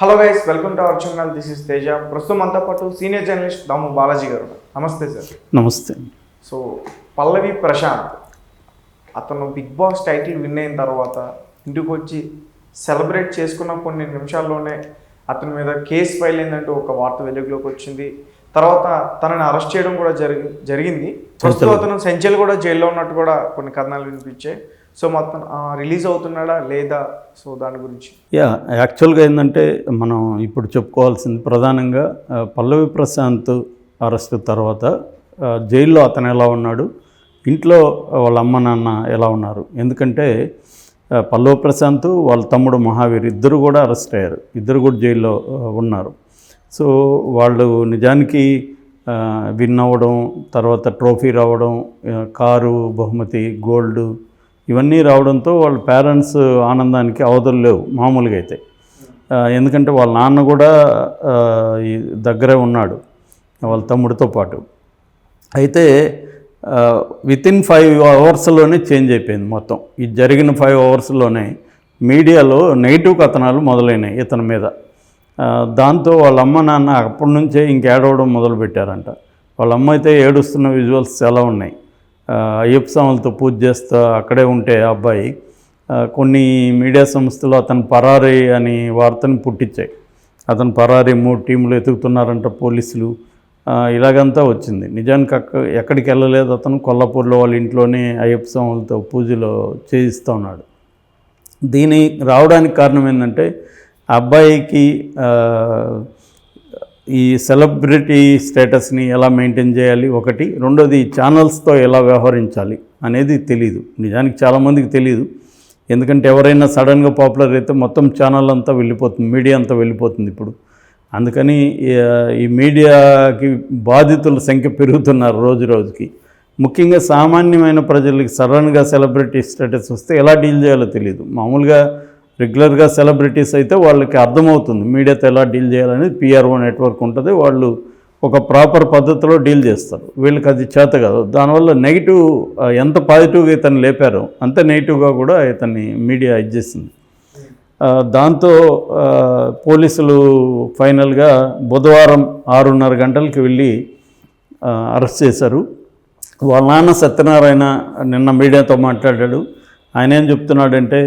Hello guys welcome to our channel this is Teja ప్రస్తుతం అంతా పాటు సీనియర్ జర్నలిస్ట్ దాము బాలాజీ గారు నమస్తే సార్ నమస్తే. సో పల్లవి ప్రశాంత్ అతను బిగ్ బాస్ టైటిల్ విన్ అయిన తర్వాత ఇంటికి వచ్చి సెలబ్రేట్ చేసుకున్న కొన్ని నిమిషాల్లోనే అతని మీద కేసు ఫైల్ అయిందంటూ ఒక వార్త వెలుగులోకి వచ్చింది. తర్వాత తనని అరెస్ట్ చేయడం కూడా జరిగి జరిగింది. ప్రస్తుతం అతను సెంచల్ కూడా జైల్లో ఉన్నట్టు కూడా కొన్ని కథనాలు వినిపించాయి. సో మొత్తం రిలీజ్ అవుతున్నాడా లేదా? సో దాని గురించి. యా యాక్చువల్గా ఏంటంటే మనం ఇప్పుడు చెప్పుకోవాల్సింది ప్రధానంగా పల్లవి ప్రశాంత్ అరెస్ట్ తర్వాత జైల్లో అతను ఎలా ఉన్నాడు ఇంట్లో వాళ్ళ అమ్మ నాన్న ఎలా ఉన్నారు. ఎందుకంటే పల్లవ పల్లవి ప్రశాంత్ వాళ్ళ తమ్ముడు మహావీర్ ఇద్దరు కూడా అరెస్ట్ అయ్యారు. ఇద్దరు కూడా జైల్లో ఉన్నారు. సో వాళ్ళు నిజానికి విన్ అవ్వడం తర్వాత ట్రోఫీ రావడం కారు బహుమతి గోల్డ్ ఇవన్నీ రావడంతో వాళ్ళ పేరెంట్స్ ఆనందానికి అవధులు లేవు మామూలుగా అయితే. ఎందుకంటే వాళ్ళ నాన్న కూడా ఈ దగ్గరే ఉన్నాడు వాళ్ళ తమ్ముడితో పాటు. అయితే విత్ ఇన్ ఫైవ్ అవర్స్లోనే చేంజ్ అయిపోయింది మొత్తం. ఇది జరిగిన ఫైవ్ అవర్స్లోనే మీడియాలో నెగిటివ్ కథనాలు మొదలైనాయి ఇతని మీద. దాంతో వాళ్ళ అమ్మ నాన్న అప్పటి నుంచే ఇంకేడవడం మొదలుపెట్టారంట. వాళ్ళ అమ్మ అయితే ఏడుస్తున్న విజువల్స్ చాలా ఉన్నాయి. అయ్యప్ప స్వాములతో పూజ చేస్తూ అక్కడే ఉంటే ఆ అబ్బాయి కొన్ని మీడియా సంస్థలు అతను పరారీ అని వార్తను పుట్టించాయి. అతను పరారీ మూడు టీంలు ఎతుకుతున్నారంట పోలీసులు. ఇలాగంతా వచ్చింది. నిజానికి అక్క ఎక్కడికి వెళ్ళలేదు అతను. కొల్లాపూర్లో వాళ్ళ ఇంట్లోనే అయ్యప్ప స్వాములతో పూజలు చేయిస్తూ ఉన్నాడు. దీని రావడానికి కారణం ఏంటంటే అబ్బాయికి ఈ సెలబ్రిటీ స్టేటస్ని ఎలా మెయింటైన్ చేయాలి? ఒకటి. రెండోది ఛానల్స్తో ఎలా వ్యవహరించాలి అనేది తెలియదు నిజానికి చాలామందికి తెలియదు ఎందుకంటే ఎవరైనా సడన్గా పాపులర్ అయితే మొత్తం ఛానల్ అంతా వెళ్ళిపోతుంది మీడియా అంతా వెళ్ళిపోతుంది ఇప్పుడు. అందుకని ఈ- ఈ మీడియాకి బాధితుల సంఖ్య పెరుగుతున్నారు రోజు రోజుకి. ముఖ్యంగా సామాన్యమైన ప్రజలకి సడన్గా సెలబ్రిటీ స్టేటస్ వస్తే ఎలా డీల్ చేయాలో తెలియదు మామూలుగా రెగ్యులర్గా సెలబ్రిటీస్ అయితే వాళ్ళకి అర్థమవుతుంది. మీడియాతో ఎలా డీల్ చేయాలనేది పిఆర్ఓ నెట్వర్క్ ఉంటుంది. వాళ్ళు ఒక ప్రాపర్ పద్ధతిలో డీల్ చేస్తారు. వీళ్ళకి అది చేత కాదు. దానివల్ల నెగిటివ్ ఎంత పాజిటివ్గా ఇతను లేపారో అంత నెగిటివ్గా కూడా ఇతన్ని మీడియా ఇచ్చేసింది దాంతో పోలీసులు ఫైనల్గా బుధవారం ఆరున్నర గంటలకి వెళ్ళి అరెస్ట్ చేశారు. వాళ్ళ నాన్న సత్యనారాయణ నిన్న మీడియాతో మాట్లాడాడు. ఆయన ఏం చెప్తున్నాడంటే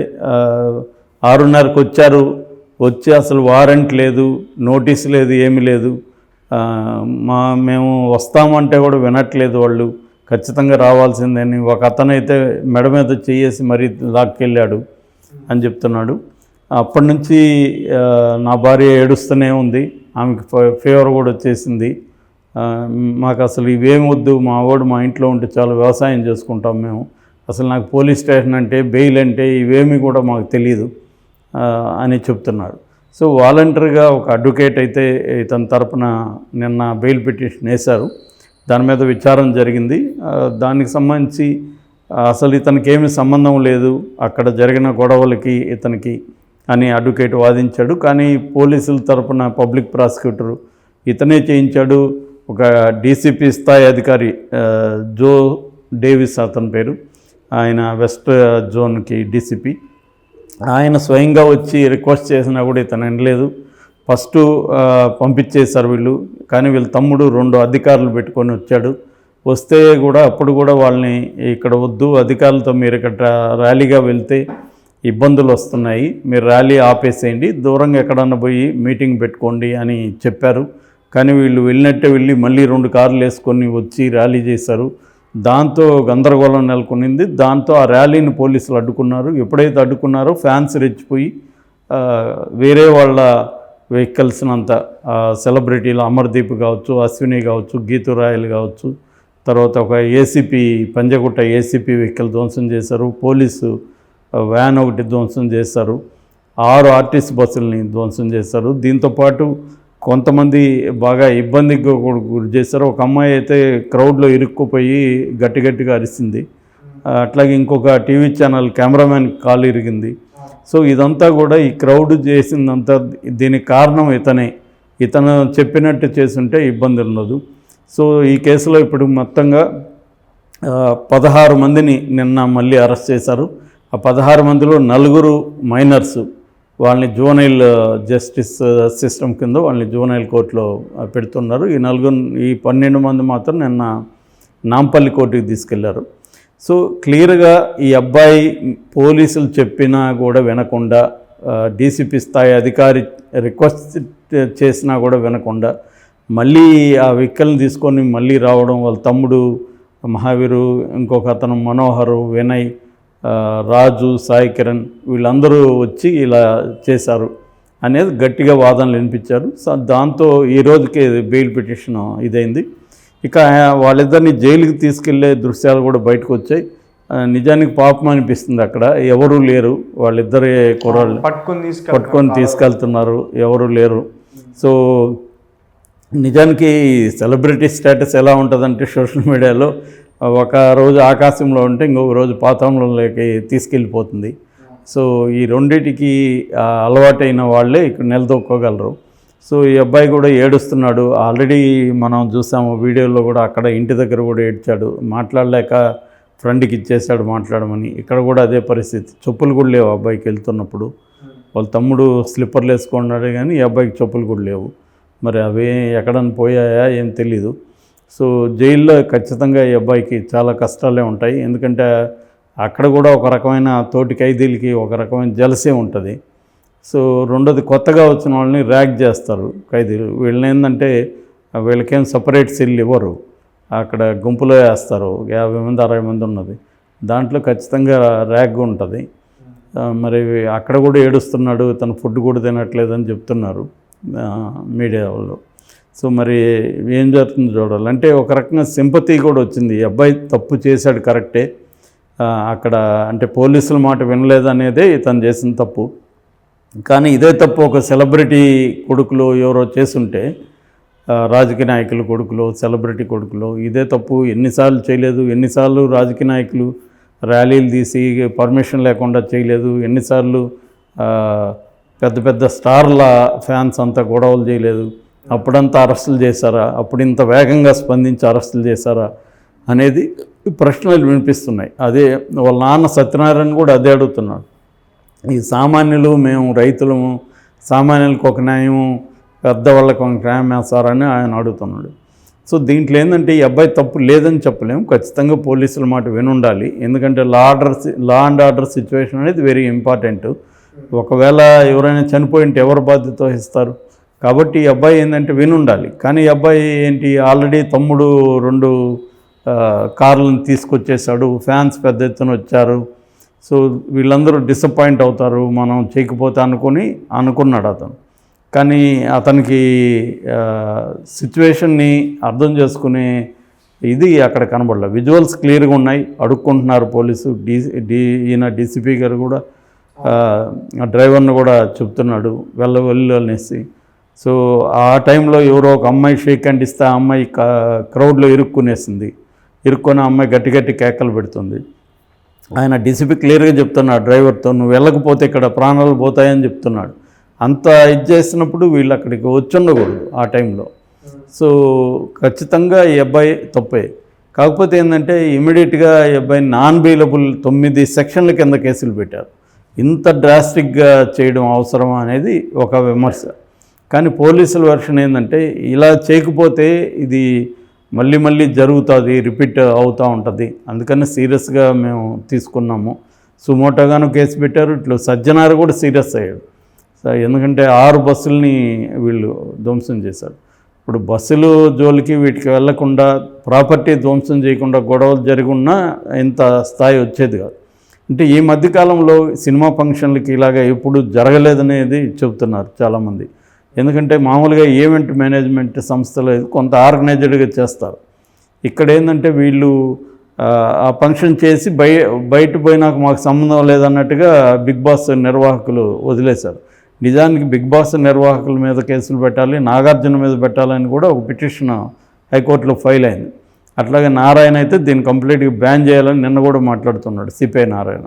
ఆరున్నరకు వచ్చారు. వచ్చి అసలు వారెంట్ లేదు నోటీస్ లేదు ఏమీ లేదు. మా మేము వస్తామంటే కూడా వినట్లేదు వాళ్ళు. ఖచ్చితంగా రావాల్సిందని ఒక అతనైతే మెడ మీద చేయేసి మరీ లాక్కెళ్ళాడు అని చెప్తున్నాడు. అప్పటి నుంచి నా భార్య ఏడుస్తూనే ఉంది. ఆమెకి ఫ- ఫీవర్ కూడా వచ్చేసింది. మాకు అసలు ఇవేం వద్దు. మా వాడు మా ఇంట్లో ఉంటే చాలా వ్యవసాయం చేసుకుంటాం మేము. అసలు నాకు పోలీస్ స్టేషన్ అంటే బెయిల్ అంటే ఇవేమీ కూడా మాకు తెలియదు అని చెప్తున్నాడు. సో వాలంటరీగా ఒక అడ్వకేట్ అయితే ఇతని తరపున నిన్న బెయిల్ పిటిషన్ వేశారు. దాని మీద విచారం జరిగింది. దానికి సంబంధించి అసలు ఇతనికి ఏమి సంబంధం లేదు. అక్కడ జరిగిన గొడవలకి ఇతనికి అని అడ్వకేట్ వాదించాడు. కానీ పోలీసుల తరపున పబ్లిక్ ప్రాసిక్యూటర్ ఇతనే చేయించాడు. ఒక డీసీపీ స్థాయి అధికారి జో డేవిస్ అతని పేరు. ఆయన వెస్ట్ జోన్కి డీసీపీ. ఆయన స్వయంగా వచ్చి రిక్వెస్ట్ చేసినా కూడా ఇతను వినలేదు. ఫస్ట్ పంపించేశారు వీళ్ళు. కానీ వీళ్ళ తమ్ముడు రెండు అధికారులు పెట్టుకొని వచ్చాడు. వస్తే కూడా అప్పుడు కూడా వాళ్ళని ఇక్కడ వద్దు అధికారులతో మీరు ఇక్కడ ర్యాలీగా వెళ్తే ఇబ్బందులు వస్తున్నాయి. మీరు ర్యాలీ ఆపేసేయండి దూరంగా ఎక్కడన్నా పోయి మీటింగ్ పెట్టుకోండి అని చెప్పారు. కానీ వీళ్ళు వెళ్ళినట్టే వెళ్ళి మళ్ళీ రెండు కార్లు వేసుకొని వచ్చి ర్యాలీ చేశారు. దాంతో గందరగోళం నెలకొనింది. దాంతో ఆ ర్యాలీని పోలీసులు అడ్డుకున్నారు. ఎప్పుడైతే అడ్డుకున్నారో ఫ్యాన్స్ రెచ్చిపోయి వేరే వాళ్ళ వెహికల్స్నంత సెలబ్రిటీలు అమర్దీప్ కావచ్చు అశ్విని కావచ్చు గీతు రాయలు కావచ్చు తర్వాత ఒక ఏసీపీ పంజగుట్ట ఏసీపీ వెహికల్ ధ్వంసం చేశారు. పోలీసు వ్యాన్ ఒకటి ధ్వంసం చేశారు. ఆరు ఆర్టీసీ బస్సుల్ని ధ్వంసం చేశారు. దీంతోపాటు కొంతమంది బాగా ఇబ్బందికి గురి చేశారు ఒక అమ్మాయి అయితే క్రౌడ్లో ఇరుక్కుపోయి గట్టి గట్టిగా అరిసింది. అట్లాగే ఇంకొక టీవీ ఛానల్ కెమెరామ్యాన్ కాలు ఇరిగింది. సో ఇదంతా కూడా ఈ క్రౌడ్ చేసిందంతా దీనికి కారణం ఇతనే. ఇతను చెప్పినట్టు చేసుంటే ఇబ్బంది ఉండదు సో ఈ కేసులో ఇప్పుడు మొత్తంగా పదహారు మందిని నిన్న మళ్ళీ అరెస్ట్ చేశారు. ఆ పదహారు మందిలో నలుగురు మైనర్సు. వాళ్ళని జూనైల్ జస్టిస్ సిస్టమ్ కింద వాళ్ళని జూనైల్ కోర్టులో పెడుతున్నారు. ఈ నలుగురు ఈ పన్నెండు మంది మాత్రం నిన్న నాంపల్లి కోర్టుకి తీసుకెళ్ళారు. సో క్లియర్గా ఈ అబ్బాయి పోలీసులు చెప్పినా కూడా వినకుండా డీసీపీ స్థాయి అధికారి రిక్వెస్ట్ చేసినా కూడా వినకుండా మళ్ళీ ఆ వెహికల్ని తీసుకొని మళ్ళీ రావడం వాళ్ళ తమ్ముడు మహావీరు ఇంకొక అతను మనోహరు వినయ్ రాజు సాయి కిరణ్ వీళ్ళందరూ వచ్చి ఇలా చేశారు అనేది గట్టిగా వాదనలు వినిపించారు. సో దాంతో ఈ రోజుకి బెయిల్ పిటిషన్ ఇదైంది. ఇక వాళ్ళిద్దరిని జైలుకి తీసుకెళ్ళే దృశ్యాలు కూడా బయటకు వచ్చాయి. నిజానికి పాపం అనిపిస్తుంది అక్కడ. ఎవరూ లేరు. వాళ్ళిద్దరే కుర్రాళ్ళు పట్టుకొని పట్టుకొని తీసుకెళ్తున్నారు. ఎవరు లేరు. సో నిజానికి సెలబ్రిటీ స్టేటస్ ఎలా ఉంటుందంటే సోషల్ మీడియాలో ఒక రోజు ఆకాశంలో ఉంటే ఇంకొక రోజు పాతంలోకి తీసుకెళ్ళిపోతుంది. సో ఈ రెండిటికి అలవాటైన వాళ్ళే ఇక్కడ నిలదొక్కోగలరు. సో ఈ అబ్బాయి కూడా ఏడుస్తున్నాడు. ఆల్రెడీ మనం చూసాము వీడియోలో కూడా అక్కడ ఇంటి దగ్గర కూడా ఏడ్చాడు. మాట్లాడలేక ఫ్రెండ్కి ఇచ్చేసాడు మాట్లాడమని. ఇక్కడ కూడా అదే పరిస్థితి. చెప్పులు కూడా లేవు అబ్బాయికి వెళ్తున్నప్పుడు. వాళ్ళ తమ్ముడు స్లిప్పర్లు వేసుకున్నాడు కానీ ఈ అబ్బాయికి చెప్పులు కూడా లేవు. మరి అవి ఎక్కడన్నా పోయాయా ఏం తెలీదు. సో జైల్లో ఖచ్చితంగా ఈ అబ్బాయికి చాలా కష్టాలే ఉంటాయి. ఎందుకంటే అక్కడ కూడా ఒక రకమైన తోటి ఖైదీలకి ఒక రకమైన జలసే ఉంటుంది. సో రెండోది కొత్తగా వచ్చిన వాళ్ళని ర్యాక్ చేస్తారు ఖైదీలు. వీళ్ళని ఏంటంటే వీళ్ళకేం సపరేట్ సెల్ ఇవ్వరు. అక్కడ గుంపులో వేస్తారు. యాభై మంది అరవై మంది ఉన్నది. దాంట్లో ఖచ్చితంగా ర్యాగ్ ఉంటుంది. మరి అక్కడ కూడా ఏడుస్తున్నాడు తను ఫుడ్ కూడా తినట్లేదని చెప్తున్నారు మీడియా వాళ్ళు. సో మరి ఏం జరుగుతుంది చూడాలి. అంటే ఒక రకంగా సింపతి కూడా వచ్చింది. ఈ అబ్బాయి తప్పు చేశాడు కరెక్టే. అక్కడ అంటే పోలీసుల మాట వినలేదనేదే తను చేసిన తప్పు. కానీ ఇదే తప్పు ఒక సెలబ్రిటీ కొడుకులు ఎవరో చేసుంటే రాజకీయ నాయకుల కొడుకులు సెలబ్రిటీ కొడుకులు ఇదే తప్పు ఎన్నిసార్లు చేయలేదు. ఎన్నిసార్లు రాజకీయ నాయకులు ర్యాలీలు తీసి పర్మిషన్ లేకుండా చేయలేదు. ఎన్నిసార్లు పెద్ద పెద్ద స్టార్ల ఫ్యాన్స్ అంతా గొడవలు చేయలేదు. అప్పుడంతా అరెస్టులు చేశారా? అప్పుడు ఇంత వేగంగా స్పందించి అరెస్టులు చేశారా? అనేది ప్రశ్నలు వినిపిస్తున్నాయి. అదే వాళ్ళ నాన్న సత్యనారాయణ కూడా అదే అడుగుతున్నాడు. ఈ సామాన్యులు మేము రైతులము సామాన్యులకు ఒక న్యాయం పెద్దవాళ్ళకి ఒక న్యాయం వేస్తారని ఆయన అడుగుతున్నాడు. సో దీంట్లో ఏంటంటే ఈ అబ్బాయి తప్పు లేదని చెప్పలేము. ఖచ్చితంగా పోలీసుల మాట వినుండాలి. ఎందుకంటే law order law and order situation అనేది వెరీ ఇంపార్టెంట్. ఒకవేళ ఎవరైనా చనిపోయింటే ఎవరు బాధ్యత వహిస్తారు? కాబట్టి ఈ అబ్బాయి ఏంటంటే వినుండాలి. కానీ ఈ అబ్బాయి ఏంటి ఆల్రెడీ తమ్ముడు రెండు కార్లను తీసుకొచ్చేసాడు. ఫ్యాన్స్ పెద్ద ఎత్తున వచ్చారు. సో వీళ్ళందరూ డిసప్పాయింట్ అవుతారు మనం చేయకపోతే అనుకొని అనుకున్నాడు అతను. కానీ అతనికి సిచ్యువేషన్ని అర్థం చేసుకునే ఇది అక్కడ కనబడలే. విజువల్స్ క్లియర్గా ఉన్నాయి. అడుక్కుంటున్నారు పోలీసు. డీ డీ ఈయన డీసీపీ గారు కూడా డ్రైవర్ను డ్రైవర్ని కూడా చెప్తున్నాడు. వెళ్ళ వెళ్ళు అనేసి సో ఆ టైంలో ఎవరో ఒక అమ్మాయి షేక్ అండ్ ఇస్తే ఆ అమ్మాయి క్రౌడ్లో ఇరుక్కునేసింది. ఇరుక్కొని ఆ అమ్మాయి గట్టి గట్టి కేకలు పెడుతుంది. ఆయన డీసీపీ క్లియర్గా చెప్తున్నాడు డ్రైవర్తో నువ్వు వెళ్ళకపోతే ఇక్కడ ప్రాణాలు పోతాయని చెప్తున్నాడు. అంత ఇది చేసినప్పుడు వీళ్ళు అక్కడికి వచ్చి ఉండకూడదు ఆ టైంలో. సో ఖచ్చితంగా ఈ అబ్బాయి తప్పే. కాకపోతే ఏంటంటే ఇమీడియట్గా ఈ అబ్బాయి నాన్ బెయిలబుల్ తొమ్మిది సెక్షన్ల కింద కేసులు పెట్టారు. ఇంత డ్రాస్టిక్గా చేయడం అవసరమా అనేది ఒక విమర్శ. కానీ పోలీసుల వెర్షన్ ఏంటంటే ఇలా చేయకపోతే ఇది మళ్ళీ మళ్ళీ జరుగుతుంది రిపీట్ అవుతూ ఉంటుంది. అందుకని సీరియస్గా మేము తీసుకున్నాము. సుమోటోగాను కేసు పెట్టారు ఇట్లా సజ్జనారు కూడా సీరియస్ అయ్యాడు ఎందుకంటే ఆరు బస్సుల్ని వీళ్ళు ధ్వంసం చేశారు. ఇప్పుడు బస్సులు జోలికి వీటికి వెళ్ళకుండా ప్రాపర్టీ ధ్వంసం చేయకుండా గొడవలు జరిగి ఇంత స్థాయి వచ్చేది కాదు. అంటే ఈ మధ్యకాలంలో సినిమా ఫంక్షన్లకి ఇలాగ ఎప్పుడు జరగలేదనేది చెబుతున్నారు చాలామంది. ఎందుకంటే మామూలుగా ఈవెంట్ మేనేజ్మెంట్ సంస్థలు కొంత ఆర్గనైజ్డ్గా చేస్తారు. ఇక్కడ ఏంటంటే వీళ్ళు ఆ, ఆ ఫంక్షన్ చేసి బయ బయట పోయినాక మాకు సంబంధం లేదన్నట్టుగా బిగ్ బాస్ నిర్వాహకులు వదిలేశారు. నిజానికి బిగ్ బాస్ నిర్వాహకుల మీద కేసులు పెట్టాలి నాగార్జున మీద పెట్టాలని కూడా ఒక పిటిషన్ హైకోర్టులో ఫైల్ అయింది. అట్లాగే నారాయణ అయితే దీన్ని కంప్లీట్గా బ్యాన్ చేయాలని నిన్న కూడా మాట్లాడుతున్నాడు సిపిఐ నారాయణ.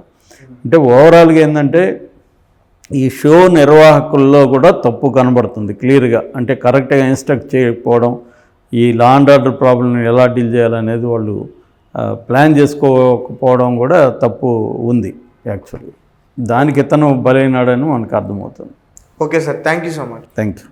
అంటే ఓవరాల్గా ఏంటంటే ఈ షో నిర్వాహకుల్లో కూడా తప్పు కనబడుతుంది క్లియర్గా. అంటే కరెక్ట్గా ఇన్స్ట్రక్ట్ చేయకపోవడం ఈ లా అండ్ ఆర్డర్ ప్రాబ్లమ్ని ఎలా డీల్ చేయాలనేది వాళ్ళు ప్లాన్ చేసుకోకపోవడం కూడా తప్పు ఉంది యాక్చువల్గా. దానికి ఇతను బలైనాడని మనకు అర్థమవుతుంది. Okay sir thank you so much. Thank you.